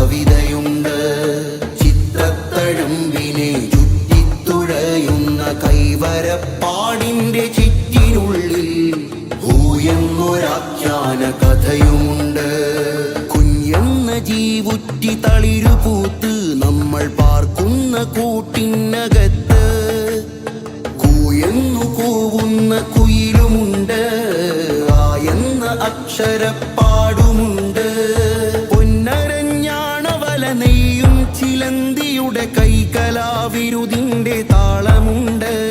കവിതയുണ്ട്. ചിത്രത്തഴുമ്പിനെ ചുറ്റിത്തുഴയുന്ന കൈവരപ്പാടിന്റെ ചിറ്റിനുള്ളിൽ ഊയെന്നൊരാഖ്യാന കഥയുമുണ്ട്. കുഞ്ഞെന്ന ജീവുറ്റി തളിരുപൂത്ത് നമ്മൾ പാർക്കുന്ന കൂട്ടിനകത്ത് കൂയെന്നു കൂവുന്ന കുയിലുമുണ്ട്. ആയെന്ന അക്ഷരപ്പാടുമുണ്ട്. ചിലന്തിയുടെ താളമുണ്ട്.